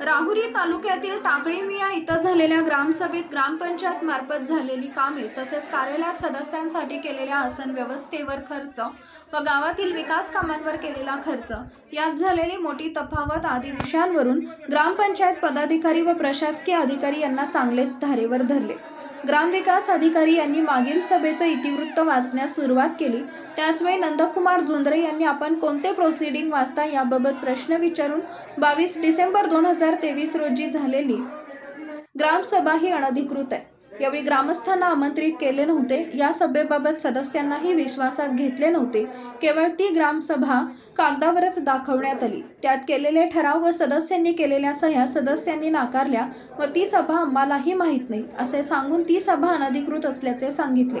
राहुरी तालुक्यातील टाकळीमिया इथं झालेल्या ग्रामसभेत ग्रामपंचायत मार्फत झालेली कामे तसेच कार्यालयात सदस्यांसाठी केलेल्या आसन व्यवस्थेवर खर्च व गावातील विकास कामांवर केलेला खर्च यात झालेली मोठी तफावत आदी विषयांवरून ग्रामपंचायत पदाधिकारी व प्रशासकीय अधिकारी यांना चांगलेच धारेवर धरले. ग्रामविकास अधिकारी यांनी मागील सभेचं इतिवृत्त वाचण्यास सुरुवात केली. त्याचवेळी नंदकुमार जुंद्रे यांनी आपण कोणते प्रोसिडिंग वाचता याबाबत प्रश्न विचारून बावीस डिसेंबर दोन हजार तेवीस रोजी झालेली ग्रामसभा ही अनधिकृत आहे. यावेळी ग्रामस्थांना आमंत्रित केले नव्हते. या सभेबाबत सदस्यांनाही विश्वासात घेतले नव्हते. केवळ ती ग्रामसभा कागदावरच दाखवण्यात आली. त्यात केलेले ठराव व सदस्यांनी केलेल्या सह्या सदस्यांनी नाकारल्या व ती सभा आम्हालाही माहीत नाही असे सांगून ती सभा अनधिकृत असल्याचे सांगितले.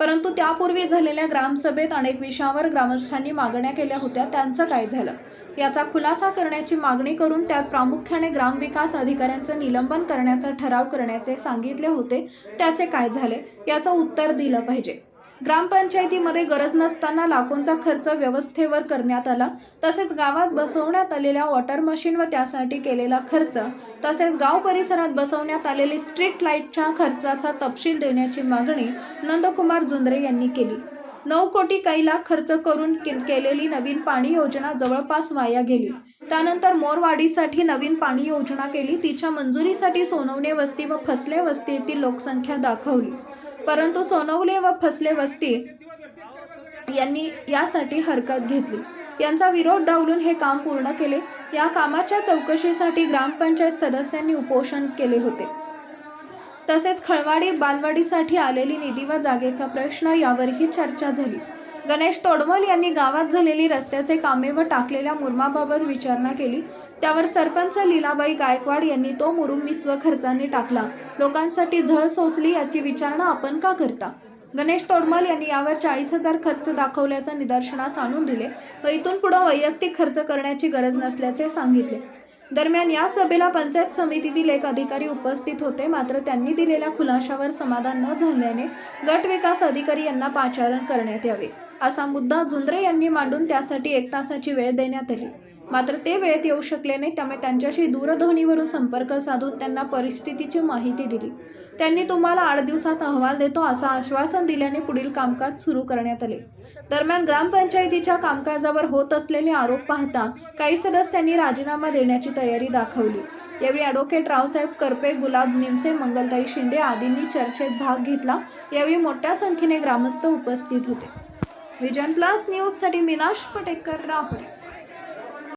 परंतु त्यापूर्वी झालेल्या ग्रामसभेत अनेक विषयावर ग्रामस्थांनी मागण्या केल्या होत्या. त्यांचं काय झालं? याचा खुलासा करण्याची मागणी करून त्यात प्रामुख्याने ग्रामविकास अधिकाऱ्यांचं निलंबन करण्याचा ठराव करण्याचे सांगितले होते. त्याचे काय झाले? याचं उत्तर दिलं पाहिजे. ग्रामपंचायतीमध्ये गरज नसताना लाखोंचा खर्च व्यवस्थेवर करण्यात आला. तसेच गावात बसवण्यात आलेल्या वॉटर मशीन व त्यासाठी केलेला खर्च तसेच गाव परिसरात बसवण्यात आलेली स्ट्रीट लाईटच्या खर्चाचा तपशील देण्याची मागणी नंदकुमार जुंद्रे यांनी केली. नऊ कोटी काही लाख खर्च करून के- केलेली नवीन पाणी योजना जवळपास वाया गेली. त्यानंतर मोरवाडीसाठी नवीन पाणी योजना केली. तिच्या मंजुरीसाठी सोनवणे वस्ती व फसले वस्ती येथील लोकसंख्या दाखवली. परंतु सोनवले व फसले वस्ती यांनी यासाठी हरकत घेतली. यांचा विरोध डावलून हे काम पूर्ण केले. या कामाच्या चौकशीसाठी ग्रामपंचायत सदस्यांनी उपोषण केले होते. तसेच खळवाडी बालवाडीसाठी आलेली निधी व जागेचा प्रश्न यावरही चर्चा झाली. गणेश तोडमल यांनी गावात झालेली रस्त्याचे कामे व टाकलेल्या मुरमाबाबत विचारणा केली. त्यावर सरपंच लीलाबाई गायकवाड यांनी तो मुरुम मी स्वखर्चाने टाकला. लोकांसाठी झळ सोसली याची विचारणा आपण का करता? गणेश तोडमल यांनी यावर चाळीस हजार खर्च दाखवल्याचं निदर्शनास आणून दिले व इथून पुढे वैयक्तिक खर्च करण्याची गरज नसल्याचे सांगितले. दरम्यान या सभेला पंचायत समितीतील एक अधिकारी उपस्थित होते. मात्र त्यांनी दिलेल्या खुलाशावर समाधान न झाल्याने गट विकास अधिकारी यांना पाचारण करण्यात यावे. असा मुद्दा झुंद्रे यांनी मांडून त्यासाठी एक तासाची वेळ देण्यात आली. मात्र ते वेळेत येऊ शकले नाही त्यामुळे त्यांच्याशी दूरध्वनीवरून संपर्क साधून त्यांना परिस्थितीची माहिती दिली. त्यांनी तुम्हाला आठ दिवसात अहवाल देतो असं आश्वासन दिल्याने पुढील कामकाज सुरू करण्यात आले. दरम्यान ग्रामपंचायतीच्या कामकाजावर होत असलेले आरोप पाहता काही सदस्यांनी राजीनामा देण्याची तयारी दाखवली. यावेळी ॲडव्होकेट रावसाहेब करपे गुलाब निमसे मंगलताई शिंदे आदींनी चर्चेत भाग घेतला. यावेळी मोठ्या संख्येने ग्रामस्थ उपस्थित होते. विजन प्लस न्यूजसाठी मीनाश पटेकर राहुरी